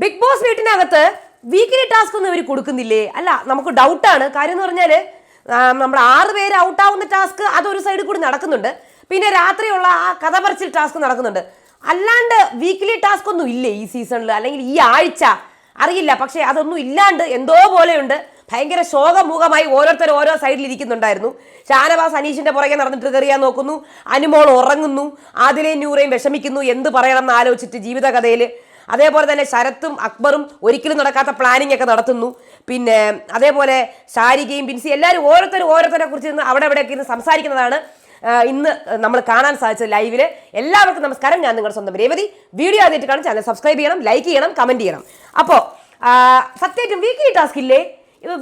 Big Boss വീട്ടിനകത്ത് weekly task ഒന്നും ഇവർ കൊടുക്കുന്നില്ലേ? അല്ല നമുക്ക് ഡൗട്ടാണ് കാര്യം എന്ന് പറഞ്ഞാൽ നമ്മൾ ആറ് പേര് ഔട്ട് ആവുന്ന ടാസ്ക് അതൊരു സൈഡിൽ കൂടി നടക്കുന്നുണ്ട്. പിന്നെ രാത്രിയുള്ള ആ കഥ പറച്ചിൽ ടാസ്ക് നടക്കുന്നുണ്ട്. അല്ലാണ്ട് വീക്കിലി ടാസ്ക് ഒന്നും ഇല്ലേ ഈ സീസണിൽ അല്ലെങ്കിൽ ഈ ആഴ്ച? അറിയില്ല. പക്ഷേ അതൊന്നും ഇല്ലാണ്ട് എന്തോ പോലെയുണ്ട്. ഭയങ്കര ശോകമുഖമായി ഓരോരുത്തർ ഓരോ സൈഡിൽ ഇരിക്കുന്നുണ്ടായിരുന്നു. ഷാനവാസ് അനീഷിന്റെ പുറകെ നടന്നിട്ട് കയറിയാൻ നോക്കുന്നു. അനുമോൾ ഉറങ്ങുന്നു. ആദിലയും നൂറയും വിഷമിക്കുന്നു. എന്ത് പറയണം എന്ന് ആലോചിച്ചിട്ട് ജീവിതകഥയിൽ അതേപോലെ തന്നെ ശരത്തും അക്ബറും ഒരിക്കലും നടക്കാത്ത പ്ലാനിങ് ഒക്കെ നടത്തുന്നു. പിന്നെ അതേപോലെ ഷാരികയും ബിൻസി എല്ലാവരും ഓരോരുത്തരും ഓരോരുത്തരെ കുറിച്ച് ഇന്ന് അവിടെ ഇവിടെയൊക്കെ ഇരുന്ന് സംസാരിക്കുന്നതാണ്. ഇന്ന് നമ്മൾ കാണാൻ സാധിച്ചത് ലൈവിൽ എല്ലാവർക്കും നമസ്കാരം. ഞാൻ നിങ്ങളുടെ സ്വന്തം രേവതി. വീഡിയോ ആദ്യമായിട്ട് കാണാൻ ചാനൽ സബ്സ്ക്രൈബ് ചെയ്യണം ലൈക്ക് ചെയ്യണം കമന്റ് ചെയ്യണം. അപ്പോൾ സത്യമായിട്ടും വീക്ക്ലി ടാസ്ക് ഇല്ലേ?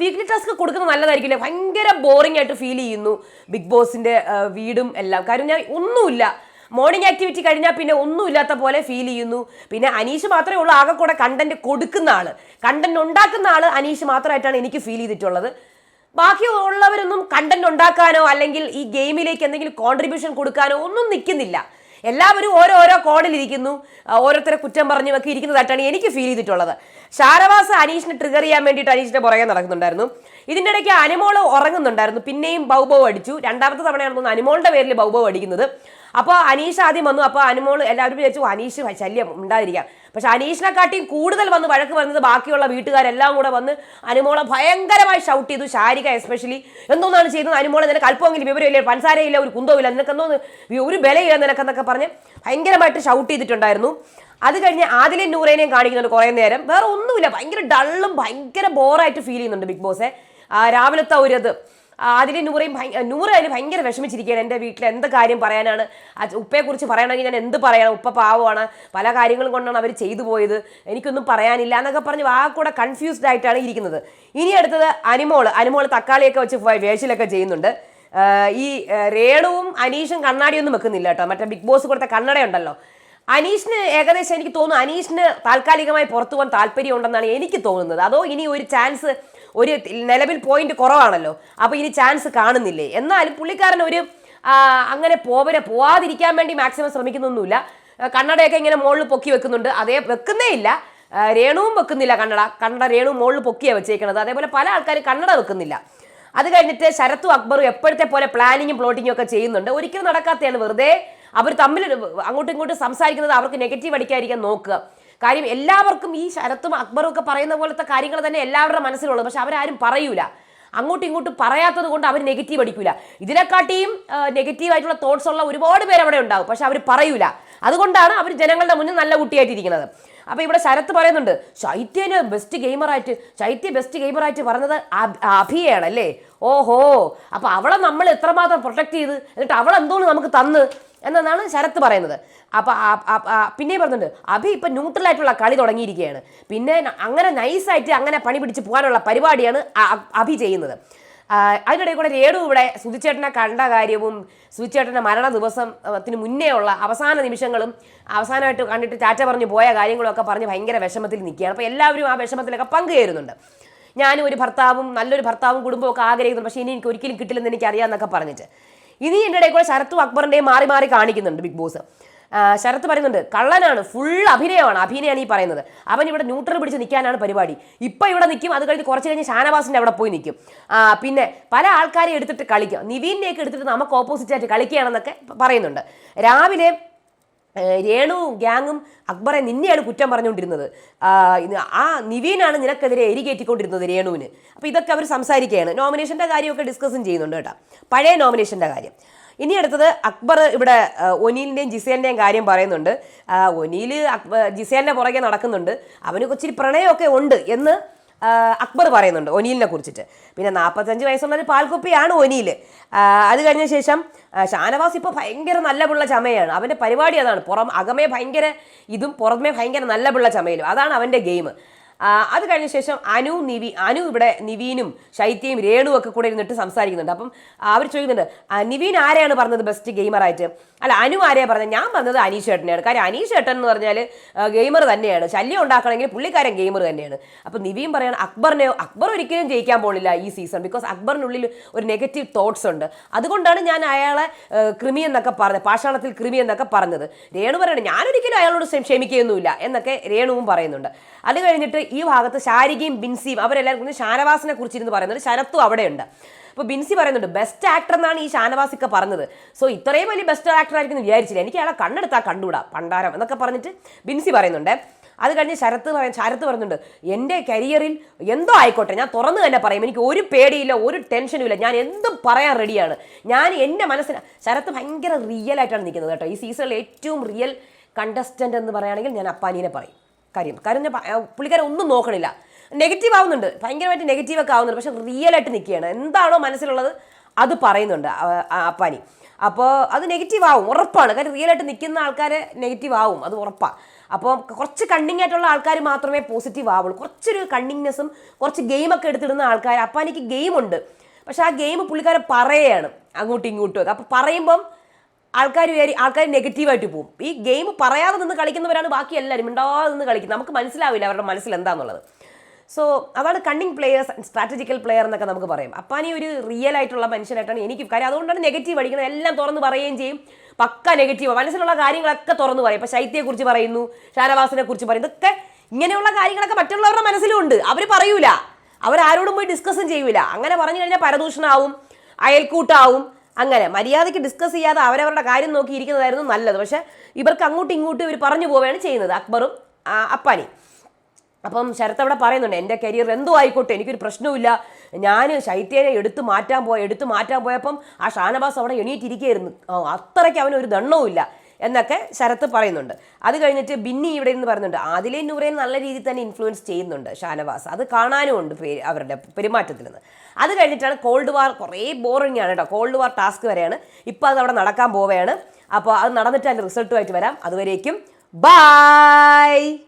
വീക്ക്ലി ടാസ്ക് കൊടുക്കുന്നത് നല്ലതായിരിക്കില്ലേ? ഭയങ്കര ബോറിംഗ് ആയിട്ട് ഫീൽ ചെയ്യുന്നു. ബിഗ് ബോസിന്റെ വീടും എല്ലാം. കാര്യം ഞാൻ ഒന്നുമില്ല. മോർണിംഗ് ആക്ടിവിറ്റി കഴിഞ്ഞാൽ പിന്നെ ഒന്നുമില്ലാത്ത പോലെ ഫീൽ ചെയ്യുന്നു. പിന്നെ അനീഷ് മാത്രമേ ഉള്ളൂ ആകെ കൂടെ കണ്ടന്റ് കൊടുക്കുന്ന ആൾ. കണ്ടന്റ് ഉണ്ടാക്കുന്ന ആൾ അനീഷ് മാത്രമായിട്ടാണ് എനിക്ക് ഫീൽ ചെയ്തിട്ടുള്ളത്. ബാക്കി ഉള്ളവരൊന്നും കണ്ടന്റ് ഉണ്ടാക്കാനോ അല്ലെങ്കിൽ ഈ ഗെയിമിലേക്ക് എന്തെങ്കിലും കോൺട്രിബ്യൂഷൻ കൊടുക്കാനോ ഒന്നും നിൽക്കുന്നില്ല. എല്ലാവരും ഓരോരോ കോണിലിരിക്കുന്നു ഓരോരുത്തരെ കുറ്റം പറഞ്ഞു വെക്കി ഇരിക്കുന്നതായിട്ടാണ് എനിക്ക് ഫീൽ ചെയ്തിട്ടുള്ളത്. ഷാരവാസ് അനീഷിനെ ട്രിഗർ ചെയ്യാൻ വേണ്ടിയിട്ട് അനീഷിന്റെ പുറകെ നടക്കുന്നുണ്ടായിരുന്നു. ഇതിന്റെ ഇടയ്ക്ക് അനുമോൾ ഉറങ്ങുന്നുണ്ടായിരുന്നു. പിന്നെയും ബൗബോ അടിച്ചു. രണ്ടാമത്തെ തവണയാണ് തോന്നുന്നു അനുമോളുടെ പേരിൽ ബൗബോ അടിക്കുന്നത്. അപ്പോൾ അനീഷ് ആദ്യം വന്നു. അപ്പോൾ അനുമോൾ എല്ലാവരും വിചാരിച്ചു അനീഷ് ശല്യം ഉണ്ടാതിരിക്കാം. പക്ഷെ അനീഷിനെക്കാട്ടിയും കൂടുതൽ വന്ന് വഴക്ക് പറഞ്ഞത് ബാക്കിയുള്ള വീട്ടുകാരെല്ലാം കൂടെ വന്ന് അനുമോളെ ഭയങ്കരമായി ഷൗട്ട് ചെയ്തു ശാരിക എസ്പെഷ്യലി എന്തോന്നാണ് ചെയ്യുന്നത്? അനുമോളെ നിനക്ക് അല്പമെങ്കിലും വിവരമില്ല? പൻസാരയില്ല ഒരു കുന്തവുമില്ല ഇല്ല. എന്തോന്ന്? ഒരു ബലയില്ല നിനക്കെന്നൊക്കെ പറഞ്ഞ് ഭയങ്കരമായിട്ട് ഷൗട്ട് ചെയ്തിട്ടുണ്ടായിരുന്നു. അത് കഴിഞ്ഞ് ആദിലെ നൂറേനെയും കാണിക്കുന്നുണ്ട് കുറേ നേരം. വേറെ ഒന്നുമില്ല. ഭയങ്കര ഡള്ളും ഭയങ്കര ബോറായിട്ട് ഫീൽ ചെയ്യുന്നുണ്ട് ബിഗ് ബോസെ. രാവിലത്തെ ഒരു ഇത്. അതിൽ നൂറയും നൂറ് അതിൽ ഭയങ്കര വിഷമിച്ചിരിക്കുകയാണ് എന്റെ വീട്ടിൽ എന്ത് കാര്യം പറയാനാണ്. ഉപ്പയെക്കുറിച്ച് പറയണമെങ്കിൽ ഞാൻ എന്ത് പറയണം? ഉപ്പ പാവമാണ്. പല കാര്യങ്ങളും കൊണ്ടാണ് അവർ ചെയ്തു പോയത്. എനിക്കൊന്നും പറയാനില്ല എന്നൊക്കെ പറഞ്ഞ് ആ കൂടെ കൺഫ്യൂസ്ഡ് ആയിട്ടാണ് ഇരിക്കുന്നത്. ഇനി അടുത്തത് അനിമോൾ അനിമോൾ തക്കാളിയൊക്കെ വെച്ച് വേഷിലൊക്കെ ചെയ്യുന്നുണ്ട്. ഈ രേണുവും അനീഷും കണ്ണാടിയൊന്നും വെക്കുന്നില്ല കേട്ടോ. മറ്റേ ബിഗ് ബോസ് കൊടുത്ത കണ്ണടയുണ്ടല്ലോ. അനീഷിന് ഏകദേശം എനിക്ക് തോന്നുന്നു അനീഷിന് താൽക്കാലികമായി പുറത്തു പോകാൻ താല്പര്യം ഉണ്ടെന്നാണ് എനിക്ക് തോന്നുന്നത്. അതോ ഇനി ഒരു ചാൻസ് ഒരു നിലവിൽ പോയിന്റ് കുറവാണല്ലോ. അപ്പോൾ ഇനി ചാൻസ് കാണുന്നില്ലേ? എന്നാലും പുള്ളിക്കാരൻ ഒരു അങ്ങനെ പോവരെ പോവാതിരിക്കാൻ വേണ്ടി മാക്സിമം ശ്രമിക്കുന്നൊന്നുമില്ല. കണ്ണടയൊക്കെ ഇങ്ങനെ മുകളിൽ പൊക്കി വെക്കുന്നുണ്ട്. അതേ വെക്കുന്നേ ഇല്ല. രേണുവും വെക്കുന്നില്ല കണ്ണട. കണ്ണട രേണു മുകളിൽ പൊക്കിയാണ് വെച്ചേക്കുന്നത് അതേപോലെ പല ആൾക്കാരും കണ്ണട വെക്കുന്നില്ല. അത് കഴിഞ്ഞിട്ട് ശരത്തും അക്ബറും എപ്പോഴത്തെ പോലെ പ്ലാനിങ്ങും പ്ലോട്ടിങ്ങും ഒക്കെ ചെയ്യുന്നുണ്ട്. ഒരിക്കലും നടക്കാത്തതാണ് വെറുതെ അവർ തമ്മിൽ അങ്ങോട്ടും ഇങ്ങോട്ടും സംസാരിക്കുന്നത് അവർക്ക് നെഗറ്റീവ് അടിക്കാതിരിക്കാൻ നോക്കുക. കാര്യം എല്ലാവർക്കും ഈ ശരത്തും അക്ബറും ഒക്കെ പറയുന്ന പോലത്തെ കാര്യങ്ങൾ തന്നെ എല്ലാവരുടെ മനസ്സിലുള്ളത്. പക്ഷെ അവരാരും പറയൂല. അങ്ങോട്ടും ഇങ്ങോട്ടും പറയാത്തത് കൊണ്ട് അവർ നെഗറ്റീവ് അടിക്കൂല. ഇതിനെക്കാട്ടിയും നെഗറ്റീവ് ആയിട്ടുള്ള തോട്ട്സ് ഉള്ള ഒരുപാട് പേര് അവിടെ ഉണ്ടാവും. പക്ഷെ അവർ പറയൂല. അതുകൊണ്ടാണ് അവർ ജനങ്ങളുടെ മുന്നിൽ നല്ല കുട്ടിയായിട്ടിരിക്കുന്നത്. അപ്പൊ ഇവിടെ ശരത്ത് പറയുന്നുണ്ട് ശൈത്യന് ബെസ്റ്റ് ഗെയിമറായിട്ട് ശൈത്യ ബെസ്റ്റ് ഗെയിമറായിട്ട് പറഞ്ഞത് അഭി- അഭിയാണ് അല്ലേ? ഓഹോ. അപ്പൊ അവളെ നമ്മൾ എത്രമാത്രം പ്രൊട്ടക്ട് ചെയ്ത്? എന്നിട്ട് അവളെന്തോന്ന് നമുക്ക് തന്ന്? എന്നതാണ് ശരത്ത് പറയുന്നത്. അപ്പൊ പിന്നെ പറഞ്ഞിട്ടുണ്ട് അഭി ഇപ്പൊ ന്യൂട്രൽ ആയിട്ടുള്ള കളി തുടങ്ങിയിരിക്കുകയാണ്. പിന്നെ അങ്ങനെ നൈസായിട്ട് അങ്ങനെ പണി പിടിച്ച് പോകാനുള്ള പരിപാടിയാണ് അഭി ചെയ്യുന്നത്. അതിനിടയിൽ കൂടെ രേണു ഇവിടെ സുധിച്ചേട്ടനെ കണ്ട കാര്യവും സുധിച്ചേട്ടന്റെ മരണ ദിവസത്തിന് മുന്നേ ഉള്ള അവസാന നിമിഷങ്ങളും അവസാനമായിട്ട് കണ്ടിട്ട് ചാറ്റ പറഞ്ഞു പോയ കാര്യങ്ങളൊക്കെ പറഞ്ഞ് ഭയങ്കര വിഷമത്തിൽ നിൽക്കുകയാണ്. അപ്പോൾ എല്ലാവരും ആ വിഷമത്തിലൊക്കെ പങ്കുചേരുന്നുണ്ട്. ഞാനും ഒരു ഭർത്താവും നല്ലൊരു ഭർത്താവും കുടുംബവും ഒക്കെ ആഗ്രഹിക്കുന്നു പക്ഷേ ഇനി എനിക്ക് ഒരിക്കലും കിട്ടില്ലെന്ന് എനിക്കറിയാമെന്നൊക്കെ പറഞ്ഞിട്ട്. ഇനി എന്റെ ഇടയിൽ കൂടെ ശരത്തും അക്ബറിന്റെയും മാറി മാറി കാണിക്കുന്നുണ്ട് ബിഗ് ബോസ്. ശരത്ത് പറയുന്നുണ്ട് കള്ളനാണ് ഫുൾ അഭിനയമാണ് അഭിനയാണ് ഈ പറയുന്നത്. അവൻ ഇവിടെ ന്യൂട്രൽ പിടിച്ച് നിൽക്കാനാണ് പരിപാടി. ഇപ്പം ഇവിടെ നിൽക്കും അത് കഴിഞ്ഞ് കുറച്ച് കഴിഞ്ഞ് ഷാനവാസിന്റെ അവിടെ പോയി നിൽക്കും. പിന്നെ പല ആൾക്കാരെ എടുത്തിട്ട് കളിക്കും. നിവീനെയൊക്കെ എടുത്തിട്ട് നമുക്ക് ഓപ്പോസിറ്റ് ആയിട്ട് കളിക്കുകയാണെന്നൊക്കെ പറയുന്നുണ്ട്. രാവിലെ രേണു ഗ്യാങ്ങും അക്ബറെ നിന്നെയാണ് കുറ്റം പറഞ്ഞുകൊണ്ടിരുന്നത്. ആ, നിവീനാണ് നിനക്കെതിരെ എരികേറ്റിക്കൊണ്ടിരുന്നത് രേണുവിന്. അപ്പോൾ ഇതൊക്കെ അവർ സംസാരിക്കുകയാണ്. നോമിനേഷന്റെ കാര്യമൊക്കെ ഡിസ്കസും ചെയ്യുന്നുണ്ട് കേട്ടോ. പഴയ നോമിനേഷന്റെ കാര്യം. ഇനി അടുത്തത് അക്ബർ ഇവിടെ ഒനീലിന്റെയും ജിസേലിന്റെയും കാര്യം പറയുന്നുണ്ട്. ഒനീൽ അക്ബർ ജിസേലിന്റെ പുറകെ നടക്കുന്നുണ്ട്. അവന് ഇച്ചിരി പ്രണയമൊക്കെ ഉണ്ട് എന്ന് അക്ബർ പറയുന്നുണ്ട് ഒനീലിനെ കുറിച്ചിട്ട്. പിന്നെ നാൽപ്പത്തഞ്ച് വയസ്സുള്ള ഒരു പാൽക്കുപ്പിയാണ് ഒനീൽ അത് കഴിഞ്ഞ ശേഷം ഷാനവാസ് ഇപ്പോൾ ഭയങ്കര നല്ല പിള്ള ചമയാണ്. അവന്റെ പരിപാടി അതാണ്. പുറം അകമേ ഭയങ്കര ഇതും പുറമേ ഭയങ്കര നല്ല പിള്ള ചമയിലും. അതാണ് അവന്റെ ഗെയിം. അത് കഴിഞ്ഞ ശേഷം അനു നിവി അനു ഇവിടെ നിവീനും ശൈത്യയും രേണുവും ഒക്കെ കൂടെ ഇരുന്നിട്ട് സംസാരിക്കുന്നുണ്ട്. അപ്പം അവർ ചോദിക്കുന്നുണ്ട് "ആ, നിവീൻ ആരെയാണ് പറഞ്ഞത് ബെസ്റ്റ് ഗെയിമറായിട്ട് അല്ല അനു ആരെയാണ് പറഞ്ഞത്? ഞാൻ പറഞ്ഞത് അനീഷ് ചേട്ടനെയാണ് കാര്യം അനീഷ് ചേട്ടൻ എന്ന് പറഞ്ഞാൽ ഗെയിമർ തന്നെയാണ്. ശല്യം ഉണ്ടാക്കണമെങ്കിൽ പുള്ളിക്കാരൻ ഗെയിമർ തന്നെയാണ്. അപ്പം നിവീൻ പറയാണ് അക്ബറിനെ അക്ബർ ഒരിക്കലും ജയിക്കാൻ പോകുന്നില്ല ഈ സീസൺ ബിക്കോസ് അക്ബറിനുള്ളിൽ ഒരു നെഗറ്റീവ് തോട്ട്സ് ഉണ്ട്. അതുകൊണ്ടാണ് ഞാൻ അയാളെ കൃമി എന്നൊക്കെ പറഞ്ഞത് പാഷാണത്തിൽ കൃമി എന്നൊക്കെ പറഞ്ഞത്. രേണു പറയണം ഞാനൊരിക്കലും അയാളോട് ക്ഷ- ക്ഷമിക്കുകയൊന്നുമില്ല എന്നൊക്കെ രേണുവും പറയുന്നുണ്ട്. അത് കഴിഞ്ഞിട്ട് ഈ ഭാഗത്ത് ശാരികയും ബിൻസിയും അവരെല്ലാവരും കൂടി ഷാനവാസിനെ കുറിച്ചിരുന്ന് പറയുന്നത് ശരത്തും അവിടെയുണ്ട്. അപ്പോൾ ബിൻസി പറയുന്നുണ്ട് ബെസ്റ്റ് ആക്ടർ എന്നാണ് ഈ ഷാനവാസിക്ക പറഞ്ഞത്. സോ ഇത്രയും വലിയ ബെസ്റ്റ് ആക്ടർ ആയിരിക്കും വിചാരിച്ചില്ല. എനിക്ക് അയാളെ കണ്ണെടുത്താൽ കണ്ടുകൂടാ പണ്ടാരം എന്നൊക്കെ പറഞ്ഞിട്ട് ബിൻസി പറയുന്നുണ്ട്. അത് കഴിഞ്ഞ് ശരത്ത് പറയും ശരത്ത് പറയുന്നുണ്ട് എന്റെ കരിയറിൽ എന്തോ ആയിക്കോട്ടെ ഞാൻ തുറന്നു തന്നെ പറയും. എനിക്ക് ഒരു പേടിയില്ല ഒരു ടെൻഷനും ഇല്ല. ഞാൻ എന്തും പറയാൻ റെഡിയാണ് ഞാൻ എന്റെ മനസ്സിന് ശരത്ത് ഭയങ്കര റിയൽ ആയിട്ടാണ് നിൽക്കുന്നത് കേട്ടോ. ഈ സീസണിൽ ഏറ്റവും റിയൽ കണ്ടസ്റ്റന്റ് എന്ന് പറയുകയാണെങ്കിൽ ഞാൻ അപ്പാനീനെ പറയും. കാര്യം. കാര്യം പുള്ളിക്കാരൻ ഒന്നും നോക്കണില്ല. നെഗറ്റീവ് ആവുന്നുണ്ട്. ഭയങ്കരമായിട്ട് നെഗറ്റീവ് ഒക്കെ ആവുന്നുണ്ട്. പക്ഷെ റിയൽ ആയിട്ട് നിൽക്കുകയാണ്. എന്താണോ മനസ്സിലുള്ളത് അത് പറയുന്നുണ്ട് അപ്പാനി. അപ്പോൾ അത് നെഗറ്റീവ് ആവും. ഉറപ്പാണ്. കാര്യം റിയൽ ആയിട്ട് നിൽക്കുന്ന ആൾക്കാരെ നെഗറ്റീവ് ആവും. അത് ഉറപ്പാണ് അപ്പോൾ കുറച്ച് കണ്ണിങ് ആയിട്ടുള്ള ആൾക്കാർ മാത്രമേ പോസിറ്റീവ് ആവുള്ളൂ. കുറച്ചൊരു കണ്ണിങ്നെസ്സും കുറച്ച് ഗെയിമൊക്കെ എടുത്തിടുന്ന ആൾക്കാർ അപ്പാനിക്ക് ഗെയിമുണ്ട് പക്ഷെ ആ ഗെയിം പുള്ളിക്കാരൻ പറയുകയാണ് അങ്ങോട്ടും ഇങ്ങോട്ടും. അപ്പോൾ പറയുമ്പം ആൾക്കാർ വിചാരി ആൾക്കാർ നെഗറ്റീവായിട്ട് പോകും ഈ ഗെയിം പറയാതെ നിന്ന് കളിക്കുന്നവരാണ് ബാക്കി എല്ലാവരും മിണ്ടാതെ നിന്ന് കളിക്കുന്നത്. നമുക്ക് മനസ്സിലാവില്ല അവരുടെ മനസ്സിൽ എന്താണെന്നുള്ളത് സോ അതാണ് കണ്ണിങ് പ്ലെയേഴ്സ് സ്ട്രാറ്റജിക്കൽ പ്ലെയർ എന്നൊക്കെ നമുക്ക് പറയും. അപ്പാനി ഒരു റിയൽ ആയിട്ടുള്ള മനുഷ്യനായിട്ടാണ് എനിക്ക് കാര്യം. അതുകൊണ്ടാണ് നെഗറ്റീവ് അടിക്കുന്നത്. എല്ലാം തുറന്ന് പറയുകയും ചെയ്യും. പക്ക നെഗറ്റീവ് മനസ്സിലുള്ള കാര്യങ്ങളൊക്കെ തുറന്ന് പറയും. ഇപ്പം ശൈത്യയെക്കുറിച്ച് പറയുന്നു ഷാനവാസിനെ കുറിച്ച് പറയും ഇതൊക്കെ ഇങ്ങനെയുള്ള കാര്യങ്ങളൊക്കെ മറ്റുള്ളവരുടെ മനസ്സിലും ഉണ്ട്. അവർ പറയൂല. അവരാരോടും പോയി ഡിസ്കസും ചെയ്യൂല. അങ്ങനെ പറഞ്ഞു കഴിഞ്ഞാൽ പരദൂഷണമാവും അയൽക്കൂട്ടാവും. അങ്ങനെ മര്യാദയ്ക്ക് ഡിസ്കസ് ചെയ്യാതെ അവരവരുടെ കാര്യം നോക്കി ഇരിക്കുന്നതായിരുന്നു നല്ലത്. പക്ഷേ ഇവർക്ക് അങ്ങോട്ടും ഇങ്ങോട്ടും ഇവർ പറഞ്ഞു പോവുകയാണ് ചെയ്യുന്നത്. അക്ബറും അപ്പാനി. അപ്പം ശരത്ത് അവിടെ പറയുന്നുണ്ട് എന്റെ കരിയർ എന്തോ ആയിക്കോട്ടെ എനിക്കൊരു പ്രശ്നവുമില്ല. ഞാൻ ശൈത്യനെ എടുത്തു മാറ്റാൻ പോയ എടുത്തു മാറ്റാൻ പോയപ്പം ആ ഷാനവാസ് അവിടെ എണീറ്റിരിക്കുകയായിരുന്നു. അത്രയ്ക്ക് അവനൊരു ദണ്ണവുമില്ല. എന്നൊക്കെ ശരത്ത് പറയുന്നുണ്ട്. അത് കഴിഞ്ഞിട്ട് ബിന്നി ഇവിടെ നിന്ന് പറയുന്നുണ്ട്. ആദിലെ നൂറേ നല്ല രീതിയിൽ തന്നെ ഇൻഫ്ലുവൻസ് ചെയ്യുന്നുണ്ട് ഷാനവാസ്. അത് കാണാനും ഉണ്ട് അവരുടെ പെരുമാറ്റത്തിൽ നിന്ന്. അത് കഴിഞ്ഞിട്ടാണ് കോൾഡ് വാർ കുറേ ബോറിംഗ് ആണ് കേട്ടോ. കോൾഡ് വാർ ടാസ്ക് വരെയാണ്. ഇപ്പോൾ അത് അവിടെ നടക്കാൻ പോവുകയാണ്. അപ്പോൾ അത് നടന്നിട്ട് അതിന്റെ റിസൾട്ടുമായിട്ട് വരാം. അതുവരേക്കും ബൈ